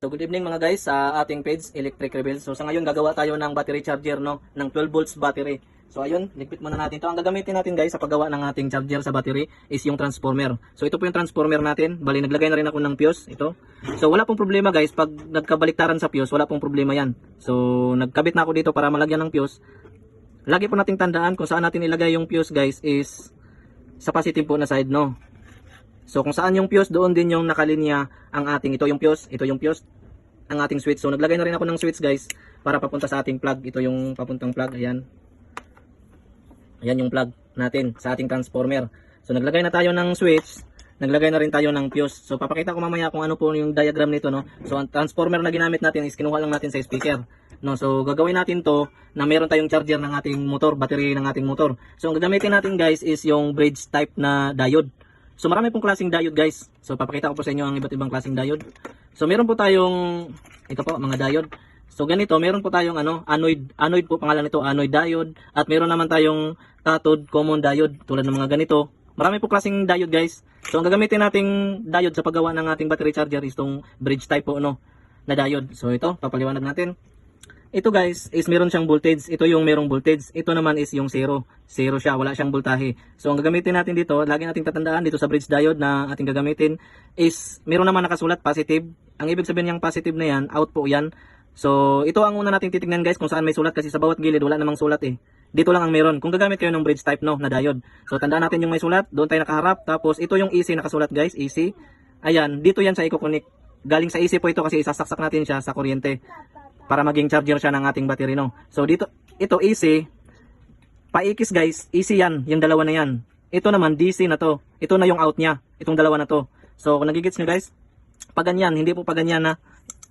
So good evening mga guys sa ating page Electric Rebel. So sa ngayon gagawa tayo ng battery charger no ng 12 volts battery. So ayun, ligpit muna natin 'to. Ang gagamitin natin guys sa paggawa ng ating charger sa battery is yung transformer. So ito po yung transformer natin. Bali naglagay na rin ako ng fuse ito. So wala pong problema guys pag nagkabaliktaran sa fuse, wala pong problema 'yan. So nagkabit na ako dito para malagyan ng fuse. Lagi po nating tandaan kung saan natin ilagay yung fuse guys is sa positive po na side no. So kung saan yung fuse, doon din yung nakalinya ang ating ito yung fuse, ito yung fuse, ang ating switch. So naglagay na rin ako ng switch guys para papunta sa ating plug. Ito yung papuntang plug, ayan. Ayan yung plug natin sa ating transformer. So naglagay na tayo ng switch, naglagay na rin tayo ng fuse. So papakita ko mamaya kung ano po yung diagram nito no. So ang transformer na ginamit natin is kinuha lang natin sa speaker. No, so gagawin natin to na meron tayong charger ng ating motor, battery ng ating motor. So ang gagamitin natin guys is yung bridge type na diode. So marami pong klaseng diode guys. So papakita ko po sa inyo ang iba't ibang klaseng diode. So meron po tayong ito po mga diode. So ganito, meron po tayong ano, anoid, anoid po pangalan nito, anoid diode at meron naman tayong cathode common diode tulad ng mga ganito. Marami po klaseng diode guys. So ang gagamitin nating diode sa paggawa ng ating battery charger is tong bridge type po no na diode. So ito, papaliwanag natin. Ito guys, is meron siyang voltage. Ito yung merong voltage. Ito naman is yung zero. Zero siya, wala siyang voltahe. So ang gagamitin natin dito, lagi nating tatandaan dito sa bridge diode na ating gagamitin is meron naman nakasulat positive. Ang ibig sabihin niyang positive na yan, out po yan. So ito ang una nating titingnan guys kung saan may sulat kasi sa bawat gilid wala namang sulat eh. Dito lang ang meron. Kung gagamit kayo ng bridge type no na diode. So tandaan natin yung may sulat, doon tayo nakaharap. Tapos ito yung EC nakasulat guys, EC. Ayan, dito yan sa i-connect. Galing sa EC po ito kasi isasaksak natin siya sa kuryente para maging charger siya ng ating battery no. So dito ito AC paikis guys, AC yan, yung dalawa na yan. Ito naman DC na to. Ito na yung out niya, itong dalawa na to. So kung nagigits nyo guys, pag ganyan, hindi po pag ganyan na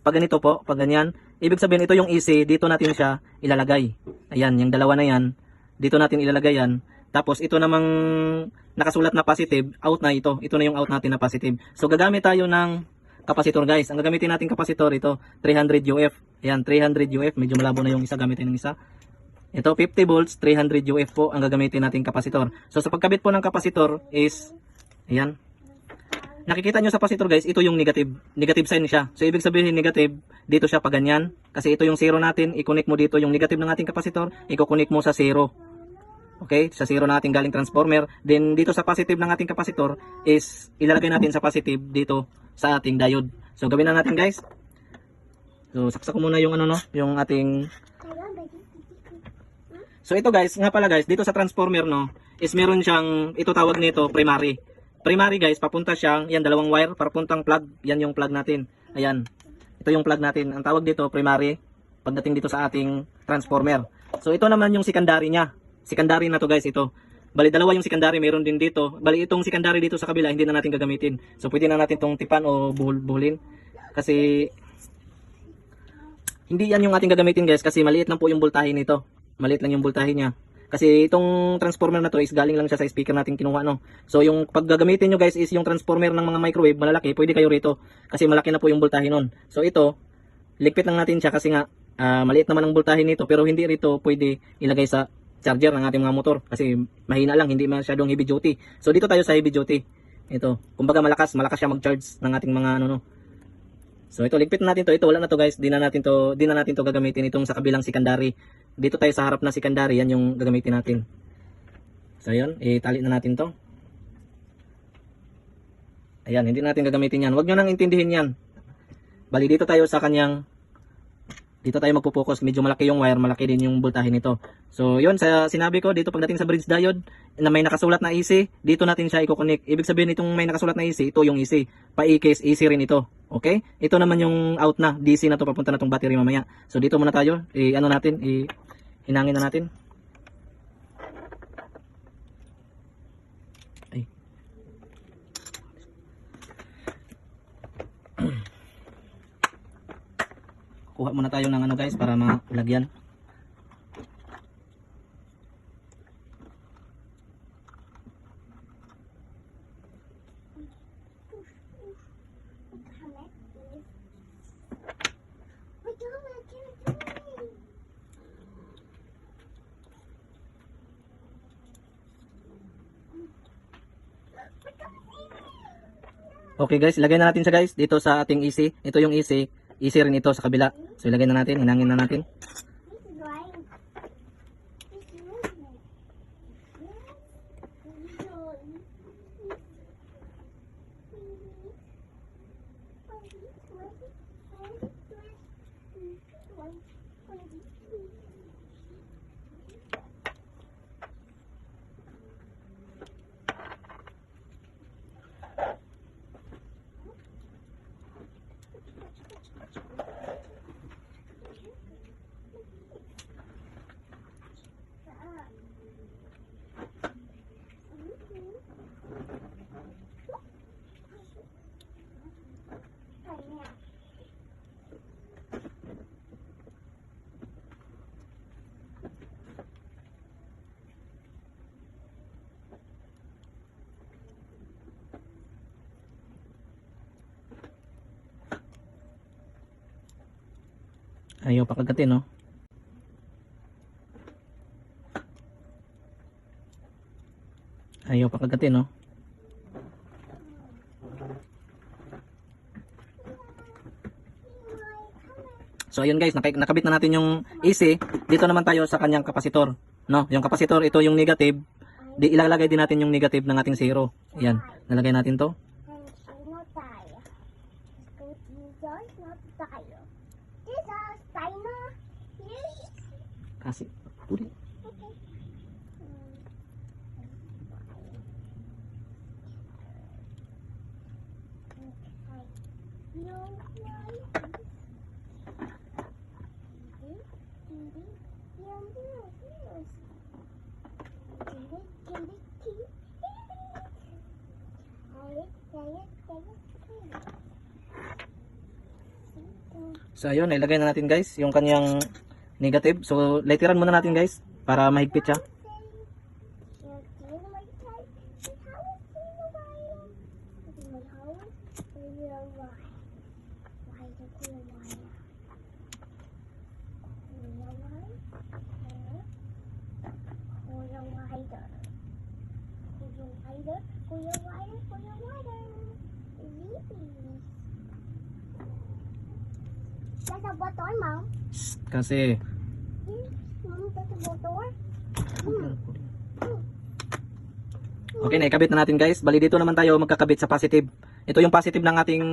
pag ganito po, pag ganyan, ibig sabihin ito yung AC, dito natin siya ilalagay. Ayan, yung dalawa na yan, dito natin ilalagay yan. Tapos ito namang nakasulat na positive, out na ito. Ito na yung out natin na positive. So gagamit tayo ng kapasitor guys. Ang gagamitin natin kapasitor ito 300 UF. Ayan 300 UF. Medyo malabo na yung isa gamitin ng isa. Ito 50 volts 300 UF po ang gagamitin nating kapasitor. So sa pagkabit po ng kapasitor is ayan. Nakikita nyo sa kapasitor guys, ito yung negative. Negative sign siya. So ibig sabihin negative, dito siya pa ganyan. Kasi ito yung zero natin, i-connect mo dito yung negative ng ating kapasitor, i-connect mo sa zero. Okay, sa zero natin galing transformer. Then dito sa positive ng ating kapasitor is ilalagay natin sa positive dito sa ating diode. So gawin na natin guys. So saksak ko muna yung ano no, yung ating So ito guys, nga pala guys, dito sa transformer no, is meron siyang ito tawag nito primary. Primary guys, papunta siyang yan dalawang wire papuntang plug, yan yung plug natin. Ayan. Ito yung plug natin. Ang tawag dito primary pagdating dito sa ating transformer. So ito naman yung secondary niya. Secondary na to guys ito. Bali dalawa yung secondary, meron din dito. Bali itong secondary dito sa kabila hindi na natin gagamitin. So pwede na natin tong tipan o buhul buhulin. Kasi hindi yan yung ating gagamitin guys kasi maliit lang po yung voltahe nito. Maliit lang yung voltahe niya. Kasi itong transformer na to is galing lang siya sa speaker natin kinuha no. So yung pag gagamitin nyo guys is yung transformer ng mga microwave malalaki, pwede kayo rito kasi malaki na po yung voltahe nun. So ito, ligpit lang natin siya kasi nga ah, maliit naman ang voltahe nito pero hindi rito pwede ilagay sa charger ng ating mga motor kasi mahina lang, hindi masyadong heavy duty. So dito tayo sa heavy duty. Ito, kumbaga malakas, malakas siya mag-charge ng ating mga ano no. So ito ligpit natin to. Ito wala na to guys. Di na natin to, di na natin to gagamitin itong sa kabilang secondary. Dito tayo sa harap na secondary, yan yung gagamitin natin. So yun, itali na natin to. Ayan, hindi natin gagamitin yan. Huwag nyo nang intindihin yan. Bali dito tayo sa kanyang dito tayo magpo-focus. Medyo malaki yung wire, malaki din yung voltahe nito. So, yun, sa sinabi ko, dito pagdating sa bridge diode, na may nakasulat na AC, dito natin siya i-connect. Ibig sabihin itong may nakasulat na AC, ito yung AC. Pa-E-case, AC rin ito. Okay? Ito naman yung out na, DC na to, papunta na tong battery mamaya. So, dito muna tayo, i ano natin, i hinangin na natin. Kuha muna tayo ng ano guys para malagyan. Okay guys, ilagay na natin siya guys dito sa ating EC. Ito yung EC. easy rin ito sa kabila. So ilagay na natin, hinangin na natin. Ayaw pa kagatin, no? Ayaw pa kagatin, no? So ayun guys, naka- nakabit na natin yung AC. Dito naman tayo sa kanyang kapasitor. No, yung kapasitor, ito yung negative. Di ilalagay din natin yung negative ng ating zero. Ayan, nalagay natin to. So ayun, ilagay na natin guys yung kanyang negative. So literan muna natin guys para mahigpit siya. Kuya Wider, Kuya Wider. That's a button, Mom. Kasi Mom, that's a button. Okay, naikabit na natin guys. Bali dito naman tayo magkakabit sa positive. Ito yung positive ng ating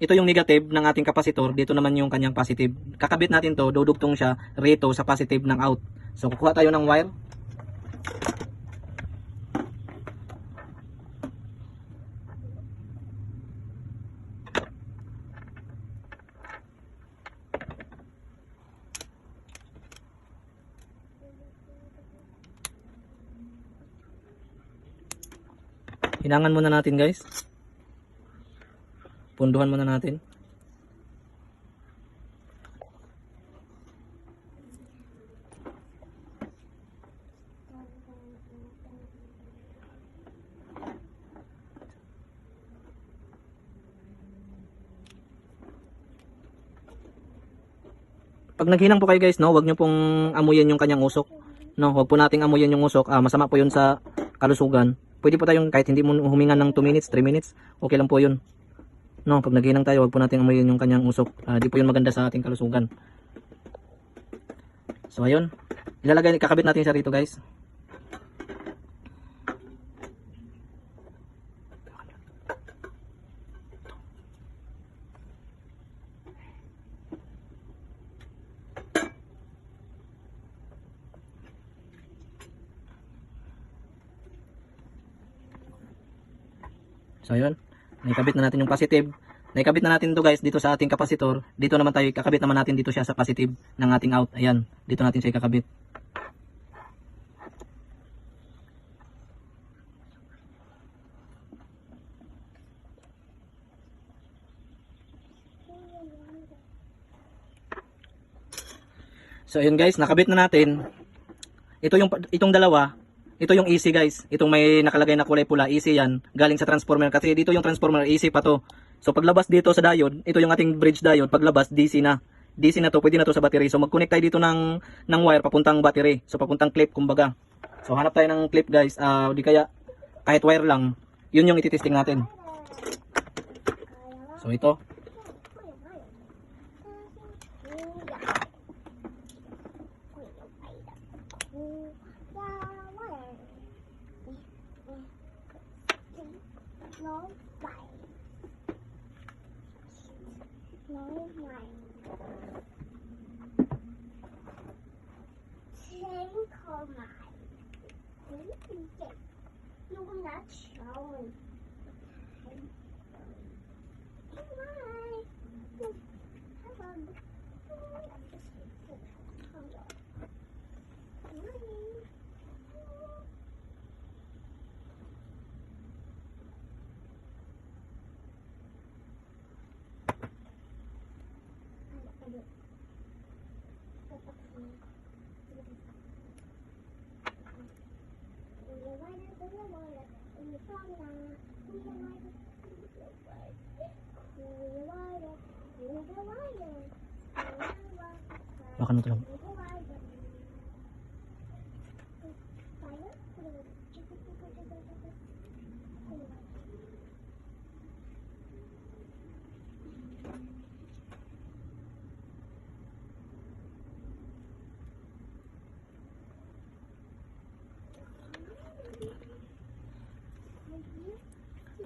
ito yung negative ng ating kapasitor. Dito naman yung kanyang positive. Kakabit natin to, dudugtong siya rito sa positive ng out. So kukuha tayo ng wire. Hinangan muna natin guys. Punduhan muna natin. Pag naghinang po kayo guys, no, wag niyo pong amuyin yung kanyang usok. No, wag po nating amuyin yung usok. Ah, masama po 'yun sa kalusugan. Pwede po tayong kahit hindi mo huminga ng 2 minutes, 3 minutes, okay lang po 'yun. No, pag naghinang tayo, wag po nating amuyin yung kanyang usok. Ah, di po 'yun maganda sa ating kalusugan. So ayun. Ilalagay kakabit natin siya rito, guys. So ayun, naikabit na natin yung positive. Naikabit na natin to guys dito sa ating kapasitor. Dito naman tayo, kakabit naman natin dito siya sa positive ng ating out. Ayan, dito natin siya ikakabit. So ayun guys, nakabit na natin. Ito yung itong dalawa, ito yung AC guys. Itong may nakalagay na kulay pula, AC yan. Galing sa transformer kasi dito yung transformer AC pa to. So paglabas dito sa diode, ito yung ating bridge diode. Paglabas DC na. DC na to, pwede na to sa battery. So mag-connect tayo dito ng ng wire papuntang battery. So papuntang clip kumbaga. So hanap tayo ng clip guys. Ah, di kaya kahit wire lang. Yun yung ititesting natin. So ito. Oh my. You're not showing. わかんないけど。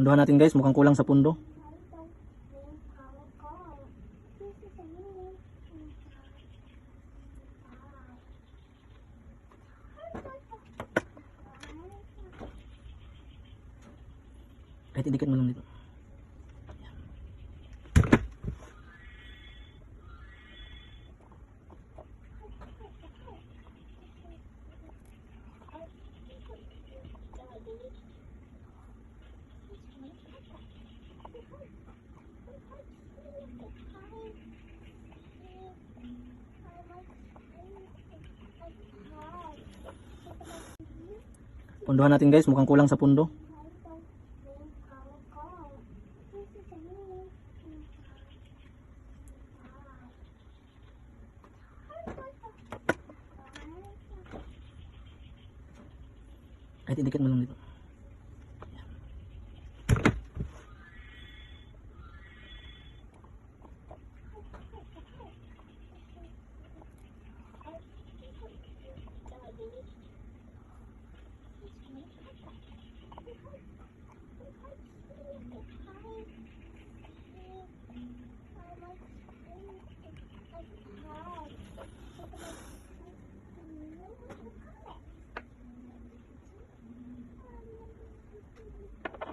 Punduhan natin guys, mukhang kulang sa pundo. Kahit idikit mo lang dito. Punduhan natin guys, mukhang kulang sa pundo. Kahit idikit mo lang dito.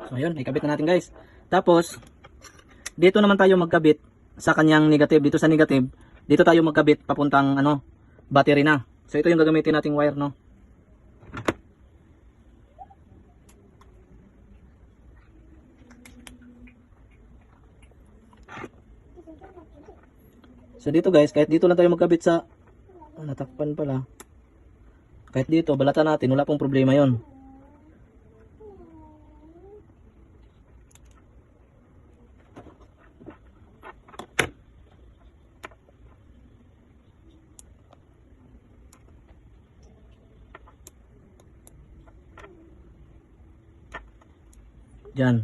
So ayun, ikabit na natin guys. Tapos, dito naman tayo magkabit sa kanyang negative. Dito sa negative, dito tayo magkabit papuntang ano, battery na. So ito yung gagamitin nating wire, no? So dito guys, kahit dito lang tayo magkabit sa ah, natakpan pala. Kahit dito, balata natin, wala pong problema yon. Diyan.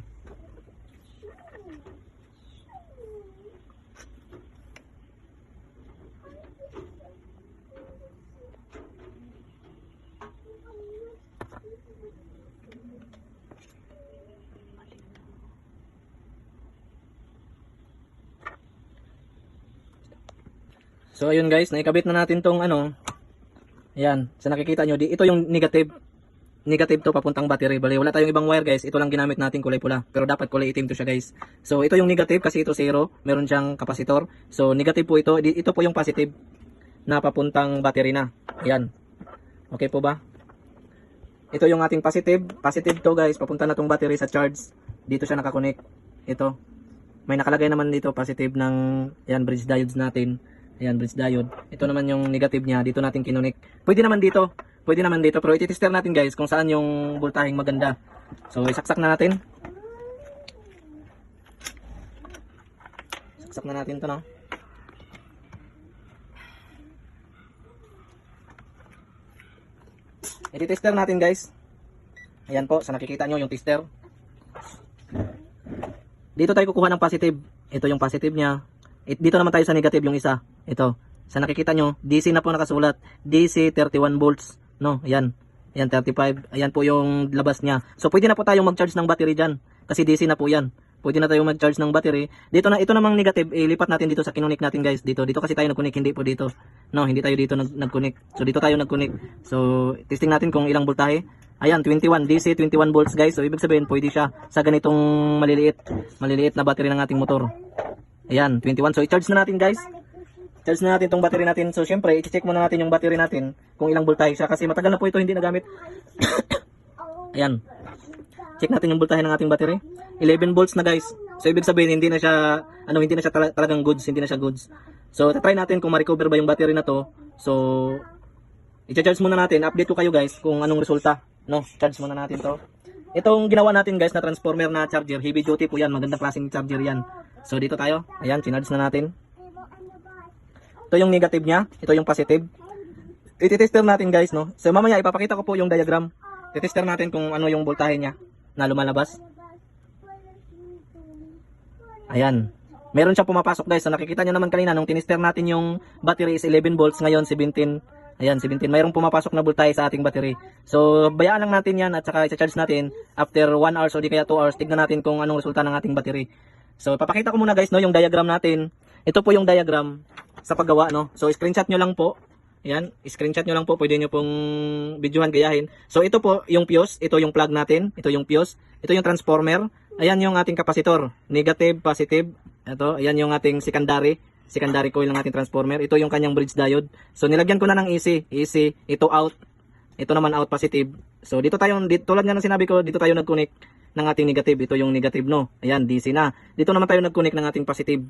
So ayun guys, naikabit na natin tong ano. Ayan, sa nakikita nyo, di, ito yung negative. Negative to papuntang battery. Bali, wala tayong ibang wire guys. Ito lang ginamit natin kulay pula. Pero dapat kulay itim to siya guys. So ito yung negative kasi ito zero. Meron siyang kapasitor. So negative po ito. Ito po yung positive na papuntang battery na. Ayan. Okay po ba? Ito yung ating positive. Positive to guys. Papunta na tong battery sa charge. Dito siya nakakonect. Ito. May nakalagay naman dito positive ng yan bridge diodes natin. Ayan, bridge diode. Ito naman yung negative niya. Dito natin kinunik. Pwede naman dito. Pwede naman dito. Pero iti-tester natin guys kung saan yung voltaheng maganda. So, isaksak na natin. Saksak na natin to no. Iti-tester natin guys. Ayan po, sa nakikita nyo yung tester. Dito tayo kukuha ng positive. Ito yung positive niya. It, dito naman tayo sa negative yung isa. Ito. Sa nakikita nyo, DC na po nakasulat. DC 31 volts. No, ayan. Ayan, 35. Ayan po yung labas niya. So, pwede na po tayong mag-charge ng battery dyan. Kasi DC na po yan. pwede na tayo mag-charge ng battery. Dito na, ito namang negative, ilipat natin dito sa kinunik natin guys. Dito, dito kasi tayo nag-connect, hindi po dito. No, hindi tayo dito nag- nag-connect. So, dito tayo nag-connect. So, testing natin kung ilang voltahe. Ayan, 21 DC, 21 volts guys. So, ibig sabihin, pwede siya sa ganitong maliliit, maliliit na battery ng ating motor. Ayan, 21. So, i-charge na natin guys. Charge na natin tong battery natin. So, syempre, i-check muna natin yung battery natin kung ilang voltahe siya kasi matagal na po ito hindi nagamit. Ayan. Check natin yung voltahe ng ating battery. 11 volts na guys. So, ibig sabihin, hindi na siya, ano, hindi na siya tala- talagang goods, hindi na siya goods. So, try natin kung ma-recover ba yung battery na to. So, i-charge muna natin. Update ko kayo guys kung anong resulta. No, charge muna natin to. Itong ginawa natin guys na transformer na charger, heavy duty po yan. Magandang klaseng charger yan. So, dito tayo. Ayan, chinarge na natin. Ito yung negative niya, ito yung positive. Ititester natin guys, no? So mamaya ipapakita ko po yung diagram. Titester natin kung ano yung voltahe niya na lumalabas. Ayan. Meron siya pumapasok guys. So nakikita nyo naman kanina nung tinister natin yung battery is 11 volts ngayon 17. Ayan 17. Mayroong pumapasok na voltahe sa ating battery. So bayaan lang natin yan at saka i-charge natin after 1 hours o di kaya 2 hours. Tignan natin kung anong resulta ng ating battery. So papakita ko muna guys no yung diagram natin. Ito po yung diagram sa paggawa no. So screenshot nyo lang po. Ayan, screenshot nyo lang po, pwede nyo pong videohan, gayahin. So ito po yung fuse, ito yung plug natin, ito yung fuse, ito yung transformer, ayan yung ating kapasitor, negative, positive, ito, ayan yung ating secondary, secondary coil ng ating transformer, ito yung kanyang bridge diode. So nilagyan ko na ng AC, AC, ito out, ito naman out positive. So dito tayo, dito, tulad nga ng sinabi ko, dito tayo nag-connect ng ating negative, ito yung negative no, ayan DC na. Dito naman tayo nag-connect ng ating positive.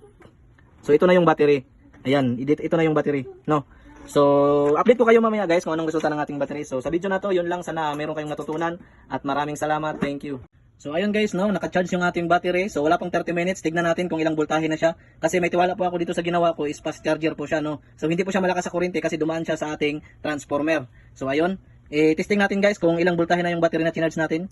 So ito na yung battery. Ayan, ito, na yung battery, no. So, update ko kayo mamaya guys kung anong resulta ng ating battery. So, sa video na to, yun lang sana meron kayong natutunan at maraming salamat. Thank you. So, ayun guys, no, naka-charge yung ating battery. So, wala pang 30 minutes. Tignan natin kung ilang voltahe na siya. Kasi may tiwala po ako dito sa ginawa ko, is fast charger po siya, no. So, hindi po siya malakas sa kuryente kasi dumaan siya sa ating transformer. So, ayun, eh, testing natin guys kung ilang voltahe na yung battery na charge natin.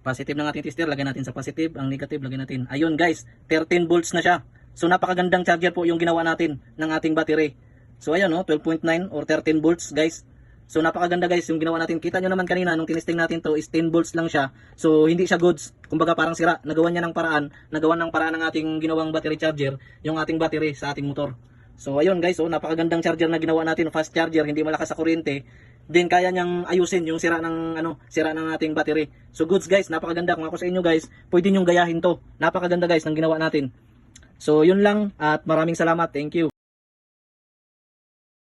Positive ng ating tester, lagyan natin sa positive. Ang negative, lagyan natin. Ayun guys, 13 volts na siya. So napakagandang charger po yung ginawa natin ng ating battery. So ayan no, 12.9 or 13 volts guys. So napakaganda guys yung ginawa natin. Kita nyo naman kanina nung tinesting natin to is 10 volts lang siya. So hindi siya goods. Kumbaga parang sira. Nagawa niya ng paraan. Nagawa ng paraan ng ating ginawang battery charger yung ating battery sa ating motor. So ayun guys, oh, napakagandang charger na ginawa natin, fast charger, hindi malakas sa kuryente. Then kaya niyang ayusin yung sira ng ano, sira ng ating battery. So goods guys, napakaganda. Kung ako sa inyo guys, pwede niyong gayahin to. Napakaganda guys ng ginawa natin. So yun lang at maraming salamat. Thank you.